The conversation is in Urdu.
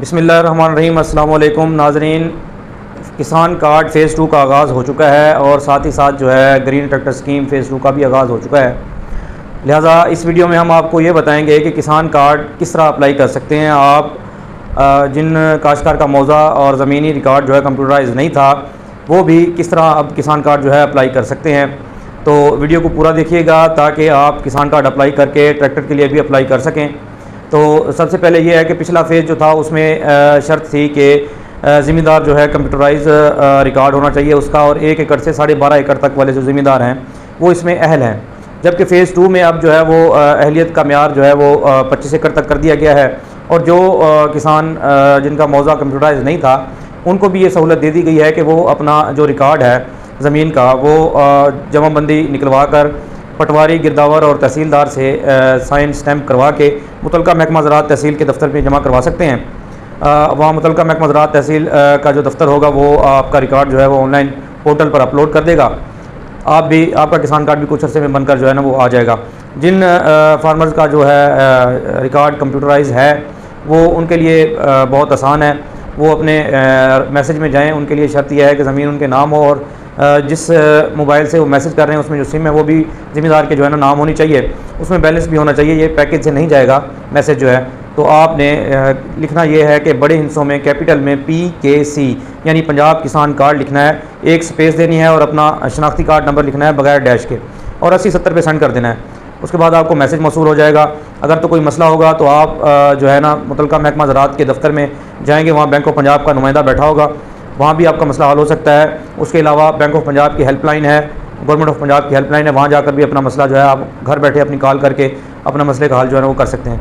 بسم اللہ الرحمن الرحیم، السلام علیکم۔ ناظرین، کسان کارڈ فیز ٹو کا آغاز ہو چکا ہے اور ساتھ ہی ساتھ جو ہے green tractor scheme phase two کا بھی آغاز ہو چکا ہے۔ لہٰذا اس ویڈیو میں ہم آپ کو یہ بتائیں گے کہ کسان کارڈ کس طرح اپلائی کر سکتے ہیں۔ آپ جن کاشتکار کا موضع اور زمینی ریکارڈ جو ہے کمپیوٹرائز نہیں تھا، وہ بھی کس طرح اب کسان کارڈ جو ہے اپلائی کر سکتے ہیں۔ تو ویڈیو کو پورا دیکھیے گا تاکہ آپ کسان کارڈ اپلائی کر کے ٹریکٹر کے لیے بھی اپلائی کر سکیں۔ تو سب سے پہلے یہ ہے کہ پچھلا فیز جو تھا اس میں شرط تھی کہ ذمہ دار جو ہے کمپیوٹرائز ریکارڈ ہونا چاہیے اس کا اور ایک ایکڑ سے ساڑھے بارہ ایکڑ تک والے جو ذمہ دار ہیں، وہ اس میں اہل ہیں۔ جبکہ فیز ٹو میں اب جو ہے وہ اہلیت کا معیار جو ہے وہ پچیس ایکڑ تک کر دیا گیا ہے اور جو کسان جن کا موضوع کمپیوٹرائز نہیں تھا، ان کو بھی یہ سہولت دے دی گئی ہے کہ وہ اپنا جو ریکارڈ ہے زمین کا، وہ جمع بندی نکلوا کر پٹواری گرداور اور تحصیلدار سے سائن سٹیمپ کروا کے متعلقہ محکمہ زراعت تحصیل کے دفتر میں جمع کروا سکتے ہیں۔ وہاں متعلقہ محکمہ زراعت تحصیل کا جو دفتر ہوگا وہ آپ کا ریکارڈ جو ہے وہ آن لائن پورٹل پر اپلوڈ کر دے گا۔ آپ بھی، آپ کا کسان کارڈ بھی کچھ عرصے میں بن کر جو ہے نا وہ آ جائے گا۔ جن فارمرز کا جو ہے ریکارڈ کمپیوٹرائز ہے، وہ ان کے لیے بہت آسان ہے۔ وہ اپنے میسج میں جائیں، ان کے لیے شرط یہ ہے کہ زمین ان کے نام ہو اور جس موبائل سے وہ میسج کر رہے ہیں، اس میں جو سم ہے وہ بھی ذمہ دار کے جو ہے نا، نام ہونی چاہیے۔ اس میں بیلنس بھی ہونا چاہیے، یہ پیکج سے نہیں جائے گا میسج جو ہے۔ تو آپ نے لکھنا یہ ہے کہ بڑے ہنسوں میں کیپٹل میں پی کے سی یعنی پنجاب کسان کارڈ لکھنا ہے۔ ایک سپیس دینی ہے اور اپنا شناختی کارڈ نمبر لکھنا ہے بغیر ڈیش کے۔ اور اسی ستر پہ سینڈ کر دینا ہے۔ اس کے بعد آپ کو میسج موصول ہو جائے گا۔ اگر تو کوئی مسئلہ ہوگا تو آپ جو ہے نا، متعلقہ محکمہ زراعت کے دفتر میں جائیں گے۔ وہاں بینک آف پنجاب کا نمائندہ بیٹھا ہوگا۔ وہاں بھی آپ کا مسئلہ حل ہو سکتا ہے۔ اس کے علاوہ بینک آف پنجاب کی ہیلپ لائن ہے۔ گورنمنٹ آف پنجاب کی ہیلپ لائن ہے۔ وہاں جا کر بھی اپنا مسئلہ جو ہے آپ گھر بیٹھے اپنی کال کر کے اپنا مسئلے کا حل جو ہے وہ کر سکتے ہیں۔